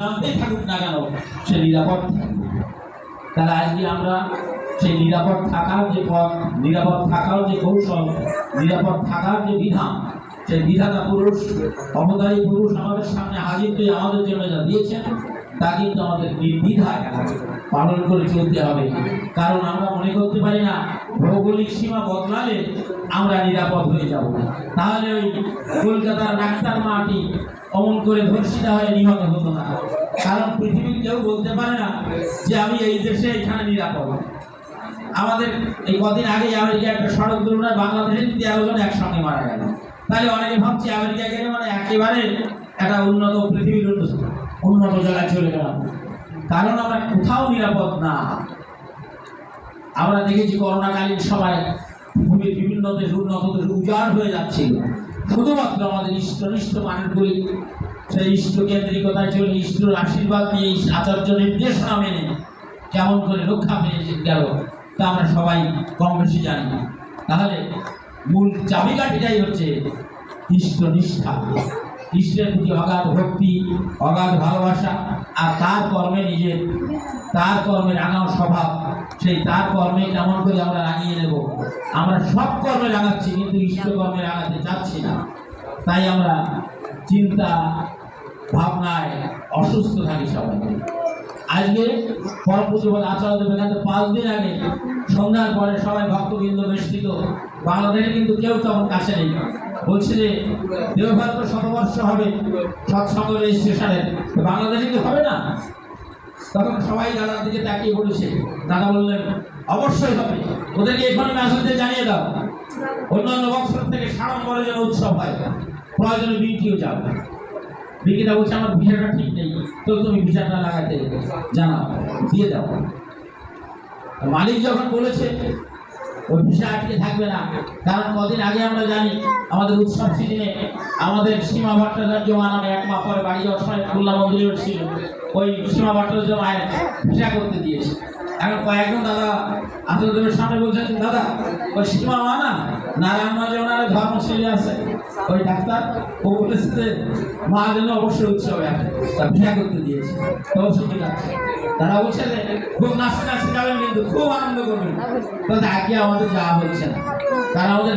প্রান্তেই থাকুক না কেন, সে নিরাপদ তাহলে আজকে আমরা সেই নিরাপদ থাকার যে পথ, নিরাপদ থাকার যে কৌশল, নিরাপদ থাকার যে বিধান, সেই বিধাতা পুরুষ অবদায়ী পুরুষ আমাদের সামনে হাজির হয়ে আমাদের জন্য যা দিয়েছেন, তা কিন্তু আমাদের নির্দ্বিধায় পালন করে চলতে হবে। কারণ আমরা মনে করতে পারি না, ভৌগোলিক সীমা বদলালে আমরা নিরাপদ হয়ে যাব। তাহলে ওই কলকাতার ডাক্তার মাটি অমন করে ধর্ষিতা হয়ে নিহত হতো না। কারণ পৃথিবীর কেউ বলতে পারে না যে আমি এই দেশে এখানে নিরাপদ। আমাদের এই কদিন আগে আমেরিকা একটা সড়ক দুর্ঘটনায় বাংলাদেশের তেরো জন একসঙ্গে মারা গেল। তাহলে অনেকে ভাবছি আমেরিকা গেলে মানে একেবারে একটা উন্নত পৃথিবীর উন্নত জায়গায় চলে গেলাম। কারণ আমরা কোথাও নিরাপদ না। আমরা দেখেছি করোনাকালীন সময় পৃথিবীর বিভিন্ন দেশ উন্নত দেশ উজাড় হয়ে যাচ্ছিল। শুধুমাত্র আমাদের ইষ্টনিষ্ঠ মানুষগুলি, সেই ইষ্ট কেন্দ্রিকতায় চলে ইষ্টর আশীর্বাদ ইস- আচার্য নির্দেশনা মেনে কেমন করে রক্ষা পেয়ে গেল, তা আমরা সবাই কম বেশি জানি তাহলে মূল চাবিকাঠিটাই হচ্ছে ইষ্ট নিষ্ঠা। ইষ্টের প্রতি অগাধ ভক্তি, অগাধ ভালোবাসা, আর তার কর্মে নিজের, তার কর্মে রাঙানো স্বভাব। সেই তার কর্মে কেমন করে আমরা রাঙিয়ে নেব? আমরা সব কর্মে রাঙাচ্ছি কিন্তু ইষ্ট কর্মে রাঙাতে চাচ্ছি না। তাই আমরা চিন্তা, ভাবনায় অসুস্থ থাকি সবাই আজকে পরপুজোবাদ আচার্য বেদান্ত পাঁচ দিন আগে সন্ধ্যার পরে সবাই ভক্তবৃন্দ বেষ্টিত। বাংলাদেশে কিন্তু কেউ তখন কাছে নেই। বলছে যে দেবভারত শতবর্ষ হবে সৎসঙ্গ রেজিস্ট্রেশনের বাংলাদেশে কি হবে না? তখন সবাই দাদার দিকে তাকিয়ে বলেছে, দাদা বললেন, অবশ্যই হবে। ওদেরকে এখানে মেসেজে জানিয়ে দাও। অন্যান্য বছর থেকে সাড়ম্বরে যেন উৎসব হয়। প্রয়োজনে বিটিও যাও। বিকিটা বলছে, আমার ভিসাটা ঠিক নেই। তো তুমি ভিসাটা লাগাতে জানাও, দিয়ে দাও। মালিক যখন বলেছে ওই ভিসা আটকে থাকবে না। কারণ কদিন আগে আমরা জানি, আমাদের উৎসব সিজনে আমাদের সীমা ভট্টাচার্য মা এক মা পরে বাড়ি যাওয়ার সময় খুলনা মন্দিরে ছিল ওই সীমা ভট্টাচার্য মায়ের ভিসা করতে দিয়েছে। এখন কয়েকজন দাদা আসলে সামনে বলছেন, দাদা, ওই সীমা মা না নারায়ণগঞ্জে ওনারা ধর্মশৈলী আছে। ওই ডাক্তার মা যেন অবশ্যই উৎসবে আসে। করতে দিয়েছে। তারা বলছে খুব নাচতে নাচতে খুব আনন্দ করবেন। আমাদের যাওয়া হচ্ছে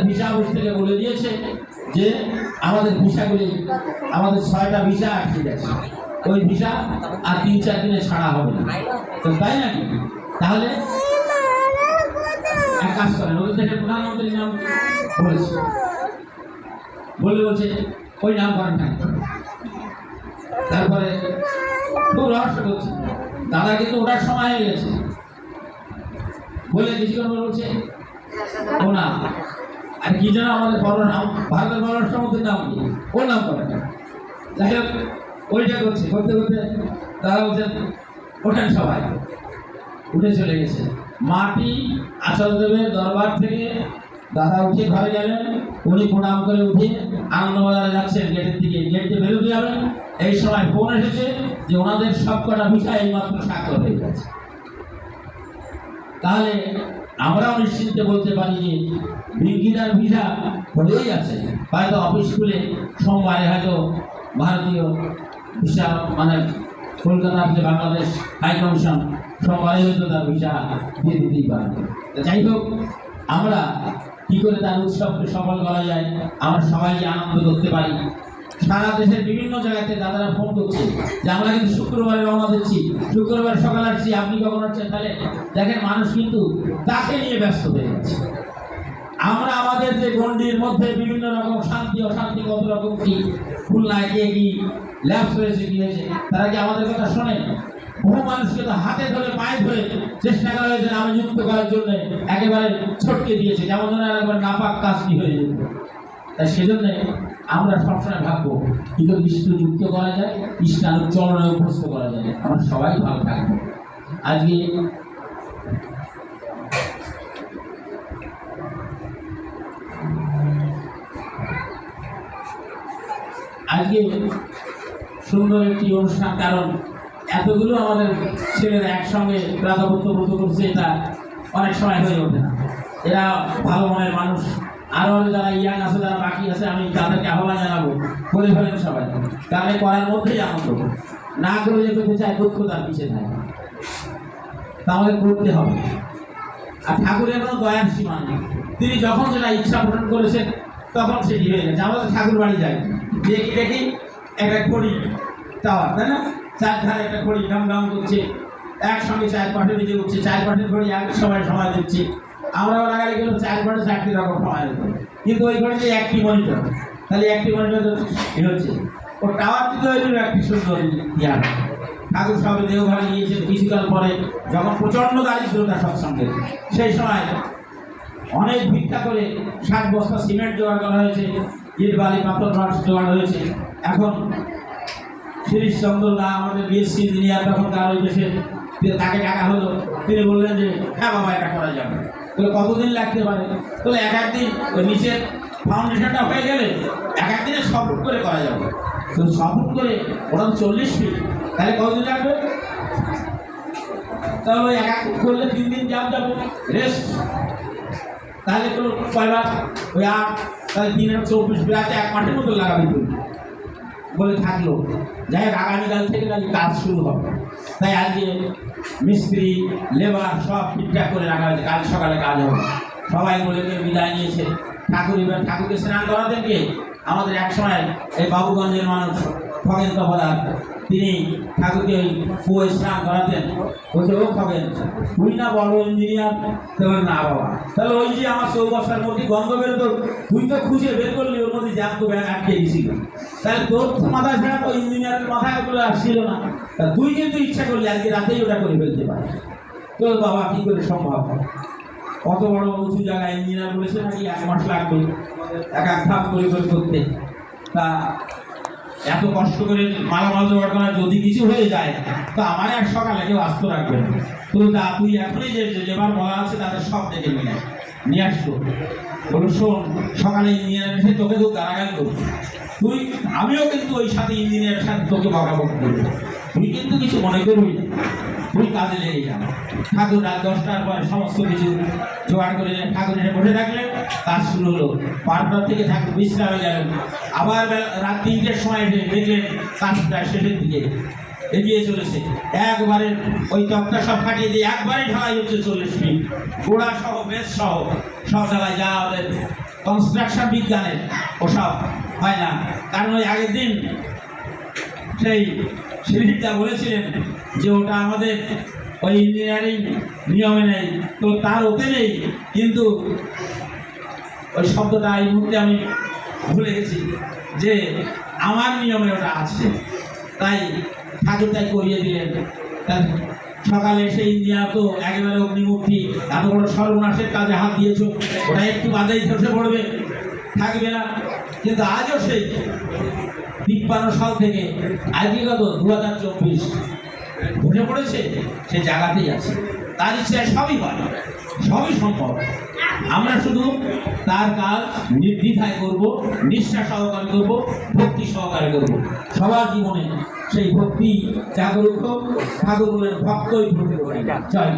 ভিসা অফিস থেকে বলে দিয়েছে যে আমাদের ভিসাগুলি, আমাদের ছয়টা ভিসা আটকে গেছে। ওই ভিসা আর তিন চার দিনে ছাড়া হবে না। তো তাই নাকি তাহলে এক কাজ করেন, ওদের প্রধানমন্ত্রীর নাম বলে বলছে ওই তারপরে খুব রহস্য করছে। দাদা কিন্তু ওটার সময় হয়ে গেছে। বলে কিছুক্ষণ বলছে ও না আর কি আমাদের বড় নাম, ভারতের নাম কি? নাম করে যাই হোক, ওইটা করছে। করতে করতে দাদা বলছেন ওঠেন সবাই। উঠে চলে গেছে। মাটি আচার্যদেবের দরবার থেকে দাদা উঠে ঘরে গেলেন উনি প্রণাম করে উঠে আনন্দবাজারে যাচ্ছেন, গেটের দিকে, গেট দিয়ে বেরোতে যাবেন। এই সময় ফোন এসেছে যে ওনাদের সব কটা ভিসা এইমাত্র স্বাক্ষর হয়ে গেছে। তাহলে আমরাও নিশ্চিন্তে বলতে পারি যে বিজ্ঞানার ভিসা হলেই আছে। হয়তো অফিস খুলে সোমবারে হয়তো ভারতীয় ভিসা মানে কলকাতার যে বাংলাদেশ হাই কমিশন সোমবারে হয়তো তার ভিসা দিয়ে দিতেই পারে। যাই হোক, আমরা কি করে তার উৎসবকে সফল করা যায়? আমরা সবাই আনন্দ করতে পারি? সারা দেশের বিভিন্ন জায়গাতে দাদারা ফোন করছে যে, আমরা কিন্তু শুক্রবারে রওনা দিচ্ছি। শুক্রবার সকাল আসছি। আপনি কখন আসছেন? তাহলে দেখেন, মানুষ কিন্তু তাকে নিয়ে ব্যস্ত হয়ে যাচ্ছে। আমরা আমাদের যে গণ্ডির মধ্যে বিভিন্ন রকম শান্তি, অশান্তি, কত রকম কি খুলনায় গিয়ে কি ল্যাপস হয়েছে, কি হয়েছে, তারা কি আমাদের কথা শোনে? বহু মানুষকে তো হাতে ধরে, পায়ে ধরে চেষ্টা করা হয়েছে আমি যুক্ত করার জন্য একেবারে ছটকে দিয়েছে। যেমন ধরে একবার নাপাক কাজটি হয়ে যেত তাই সেজন্য আমরা সবসময় ভাববো, কি করে ইষ্ট যুক্ত করা যায় ইষ্টানুর চরণে অভ্যস্ত করা যায়। আমরা সবাই ভালো থাকব। আজকে আজকে সুন্দর একটি অনুষ্ঠান, কারণ এতগুলো আমাদের ছেলেরা একসঙ্গে রাধাভক্ত ব্রত করছে, এটা অনেক সময় হয়ে ওঠে না। এরা ভালো মনের মানুষ। আরও যারা ইয়াং আছে, যারা বাকি আছে, আমি তাদেরকে আহ্বান জানাব করে ফেলেন সবাই। তাহলে করার মধ্যেই আনন্দ না করে যে চায় দক্ষতার পিছিয়ে থাকে। তাহলে করতে হবে। আর ঠাকুরের কোনো দয়ার সীমা নেই। তিনি যখন সেটা ইচ্ছা পূরণ করেছেন, তখন সেটি হয়ে গেছে। আমরা তো ঠাকুর বাড়ি যাই। দেখি দেখি একটা খড়ি টাওয়ার তাই না? চার ধারে একটা খড়ি ডাম ডাম করছে। একসঙ্গে চার পাঠে বেজে উঠছে চার পাঠের খড়ি এক সময় সময় দিচ্ছে। আমরাও লাগাই গেল চার পাঠে চারটি রকম সময় দিত কিন্তু ওই ঘড়িতে একটি মনিটর। তাহলে একটি মনিটর এ হচ্ছে। ও টাওয়ারটি তো হইল একটি সুন্দর ইয়ার ঠাকুর সবে দেওঘরে গিয়েছেন কিছুকাল পরে, যখন প্রচণ্ড দারিদ্রতা সৎসঙ্গে। সেই সময় অনেক ভিক্ষা করে ষাট বস্তা সিমেন্ট জোগাড় করা হয়েছে, ইট বালি, পাথর জোগাড় হয়েছে। এখন শিরিশ চন্দ্র দা আমাদের বিএসসি ইঞ্জিনিয়ার তখন তার ওই দেশে তাকে টাকা হলো। তিনি বললেন যে হ্যাঁ বাবা, এটা করা যাবে। তাহলে কতদিন লাগতে পারে? তাহলে এক একদিন ওই নিচের ফাউন্ডেশনটা হয়ে গেলে এক একদিনে ছ ফুট করে করা যাবে। তো ছ ফুট করে তো চল্লিশ ফিট তাহলে কতদিন লাগবে? তাহলে এক এক করলে তিন দিন যাব যাব রেস্ট তাহলে তো কয়বার? ওই আট, তাহলে তিন চব্বিশ বেড়াতে এক মাঠের মতো লাগাবি তুই। বলে থাকল। যাই হোক, আগামীকাল থেকে নাকি কাজ শুরু হবে। তাই আজকে মিস্ত্রি, লেবার সব ঠিকঠাক করে রাখা হয়েছে। কাল সকালে কাজ হবে। সবাই বলে বিদায় নিয়েছে। ঠাকুর এবার ঠাকুরকে স্নান করাতে কে আমাদের এক সময় এই বাবুগঞ্জের মানুষ খগেন তফাদার তিনি ঠাকুরকে ওই কুয়ে স্নান করাতেন। বলছে, ও খগেন তুই না বড় ইঞ্জিনিয়ার তাহলে না বাবা। তাহলে ওই যে আমার চৌবাসার মধ্যে গন্ধ বেরোতো, তুই তো খুঁজে বের করলি, ওর মধ্যে জ্যান্ত ব্যাগ আটকে গেছিল। তাহলে তোর তো মাথায় ছাড়া তো ইঞ্জিনিয়ারের মাথায় ওগুলো আসছিল না। তা তুই কিন্তু ইচ্ছা করলি, আজকে রাতেই ওটা করে ফেলতে পারিস। তোর বাবা কি করে সম্ভব কত বড় উঁচু জায়গায় ইঞ্জিনিয়ার বলেছে নাকি এক মাস লাগবে এক এক ধাপ করে করে করতে তা এত কষ্ট করে মালামাল জোগাড় করা যদি কিছু হয়ে যায়, তা আমার এক সকালে কেউ আস্ত রাখবে না। তো তা তুই এখনই যে যেবার বলা আছে তাদের সব ডেকে নিয়ে। নিয়ে আসতো বলো শোন, সকালে ইঞ্জিনিয়ার এসে তোকে তো গালাগাল করব তুই আমিও কিন্তু ওই সাথে ইঞ্জিনিয়ারের সাথে তোকে বকাবকি করব তুই কিন্তু কিছু মনে করবি না তুই কাজে লেগে যাবে ঠাকুর রাত দশটার পরে সমস্ত কিছু জোগাড় করে ঠাকুর এসে বসে থাকলেন। কাজ শুরু হলো। বারোটার থেকে ঠাকুর বিশ্রামে গেলেন। আবার রাত তিনটের সময় দেখলেন কাজ শেষের দিকে এগিয়ে চলেছে। একবারে ওই তক্তা সব কাটিয়ে দিয়ে একবারে ঢালাই হচ্ছে চল্লিশ ফিট গোড়া সহ বেশ সহ সব ঢালাই যা ওদের কনস্ট্রাকশন বিজ্ঞানের ওসব হয় না? কারণ ওই আগের দিন সেই শিল্পীটা বলেছিলেন যে ওটা আমাদের ওই ইঞ্জিনিয়ারিং নিয়মে নেই। তো তার ওতে নেই, কিন্তু ওই শব্দটা এই মুহূর্তে আমি ভুলে গেছি যে আমার নিয়মে ওটা আছে। তাই ঠাকুর তাই করিয়ে দিলেন। তাই সকালে সেই ইঞ্জিনিয়ার তো একেবারে অগ্নিমূর্তি, এত বড় সর্বনাশের কাজে হাত দিয়েছ, ওটা একটু বাদেই ধসে পড়বে, থাকবে না। কিন্তু আজও সেই তিপ্পান্ন সাল থেকে আজকে কত দু হাজার চব্বিশ। ঘুরে পড়েছে? সে জায়গাতেই আছে। তার ইচ্ছায় সবই হয়। সবই সম্ভব। আমরা শুধু তার কাজ নির্দ্বিধায় করব, নিষ্ঠা সহকারে করব, ভক্তি সহকারে করব। সবার জীবনে সেই ভক্তি জাগরুক ঠাকুর বলেন ভক্তই ভক্তি জয়